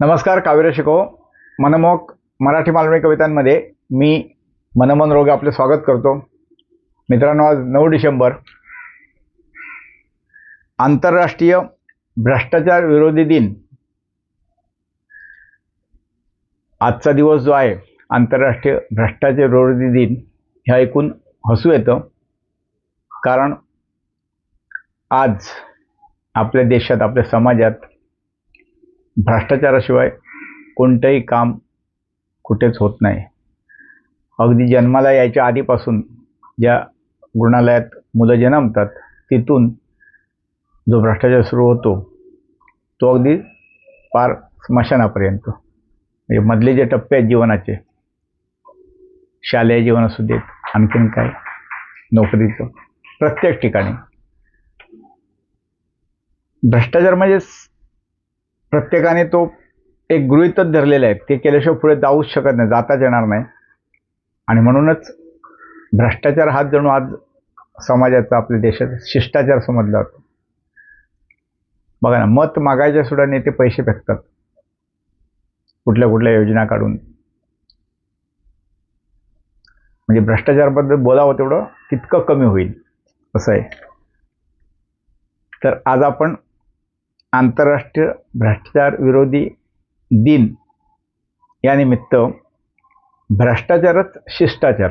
नमस्कार काव्य शिको. मनमोहक मराठी मालमी कवितांमध्ये मी मनमन रोगे आपले स्वागत करतो. मित्रांनो आज नऊ डिसेंबर. आंतरराष्ट्रीय भ्रष्टाचार विरोधी दिन. आजचा दिवस जो आहे आंतरराष्ट्रीय भ्रष्टाचार विरोधी दिन हे ऐकून हसू येतं. कारण आज आपल्या देशात आपल्या समाजात भ्रष्टाचाराशिवाय कोणतंही काम कुठेच होत नाही. अगदी जन्माला यायच्या आधीपासून ज्या रुग्णालयात मुलं जन्मतात तिथून जो भ्रष्टाचार सुरू होतो तो अगदी पार स्मशानापर्यंत. म्हणजे मधले जे टप्पे आहेत जीवनाचे शालेय जीवन असू देत आणखीन काय नोकरीचं प्रत्येक ठिकाणी. भ्रष्टाचार म्हणजे प्रत्येकाने तो एक गृहितच धरलेला आहे ते केल्याशिवाय पुढे जाऊच शकत नाही जाताच येणार नाही. आणि म्हणूनच भ्रष्टाचार हाच जणू आज समाजाचा आपल्या देशात शिष्टाचार समजला जातो. बघा ना मत मागायच्या सुद्धा नेते पैसे फेकतात. कुठल्या कुठल्या योजना काढून. म्हणजे भ्रष्टाचाराबद्दल बोलावं तेवढं तितकं कमी होईल असं आहे. तर आज आपण आंतरराष्ट्रीय भ्रष्टाचार विरोधी दिन यानिमित्त भ्रष्टाचारच शिष्टाचार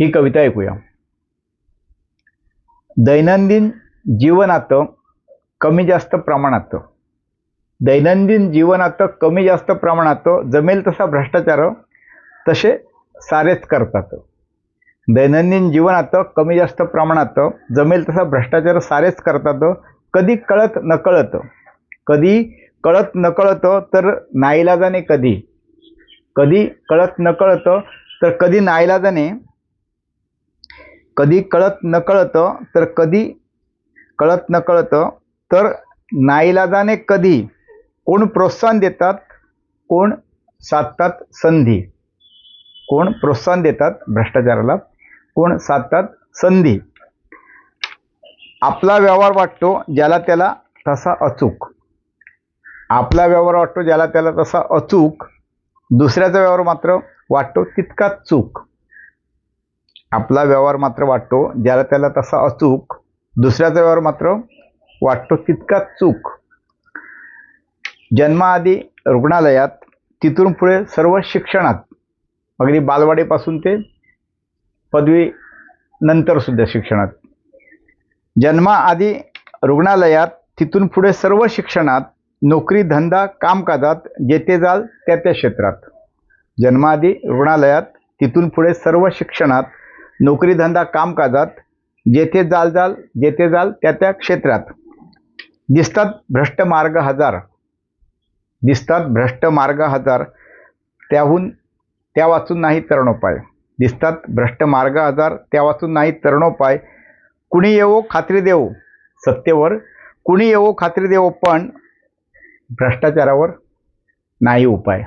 ही कविता ऐकूया. दैनंदिन जीवनात कमी जास्त प्रमाणात दैनंदिन जीवनात कमी जास्त प्रमाणात जमेल तसा भ्रष्टाचार तसे सारेच करतात. दैनंदिन जीवनात कमी जास्त प्रमाणात जमेल तसा भ्रष्टाचार सारेच करतात. कधी कळत नकळत कधी कळत नकळत तर नाईलाजाने कधी. कधी कळत नकळत तर कधी नाईलाजाने कधी कळत नकळत तर कधी कळत नकळत तर नाईलाजाने कधी. कोण प्रोत्साहन देतात कोण साधतात संधी. कोण प्रोत्साहन देतात भ्रष्टाचाराला कोण साधतात संधी. आपला व्यवहार वाटतो ज्याला त्याला तसा अचूक. आपला व्यवहार वाटतो ज्याला त्याला तसा अचूक. दुसऱ्याचा व्यवहार मात्र वाटतो तितकाच चूक. आपला व्यवहार मात्र वाटतो ज्याला त्याला तसा अचूक. दुसऱ्याचा व्यवहार मात्र वाटतो तितकाच चूक. जन्माआधी रुग्णालयात तिथून पुढे सर्व शिक्षणात अगदी बालवाडीपासून ते पदवी नंतरसुद्धा शिक्षणात जन्माआधी रुग्णालयात तिथून पुढे सर्व शिक्षणात नोकरी धंदा कामकाजात जेथे जाल त्या त्या क्षेत्रात. जन्माआधी रुग्णालयात तिथून पुढे सर्व शिक्षणात नोकरी धंदा कामकाजात जेथे जाल जाल जेथे जाल त्या त्या क्षेत्रात. दिसतात भ्रष्ट मार्ग हजार. दिसतात भ्रष्ट मार्ग हजार. त्याहून त्या वाचून नाही तरणोपाय. दिसतात भ्रष्ट मार्ग हजार त्या वाचून नाही तरणोपाय. कुणी येवो खात्री देवो. सत्तेवर. कुणी येवो खात्री देवो पण भ्रष्टाचारावर नाही उपाय.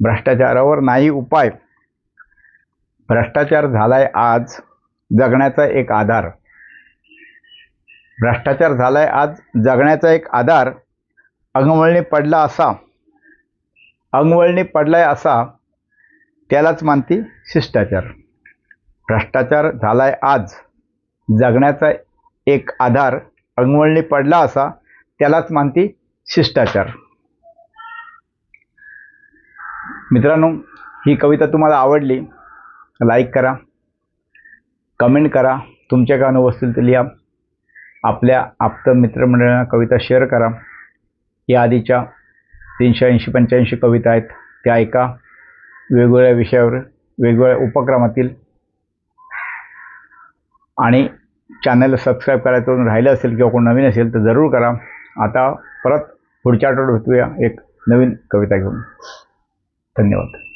भ्रष्टाचारावर नाही उपाय. भ्रष्टाचार झालाय आज जगण्याचा एक आधार. भ्रष्टाचार झालाय आज जगण्याचा एक आधार. अंगवळणी पडला असा. अंगवळणी पडलाय असा त्यालाच मानती शिष्टाचार. भ्रष्टाचार झालाय आज. जगण्याचा एक आधार अंगवळणी पडला असा त्यालाच मानती शिष्टाचार. मित्रांनो ही कविता तुम्हाला आवडली लाईक करा कमेंट करा तुमच्या काय अनुभव असतील ते लिहा आपल्या आप्त मित्रमंडळांना कविता शेअर करा. या आधीच्या तीनशे ऐंशी पंच्याऐंशी कविता आहेत त्या ऐका. वेगवेगळ्या विषयावर वेगवेगळ्या उपक्रमातील आणि चॅनलला सबस्क्राईब करायचं राहिलं असेल किंवा कोण नवीन असेल तर जरूर करा. आता परत पुढच्या आठवड्यात भेटूया एक नवीन कविता घेऊन. धन्यवाद.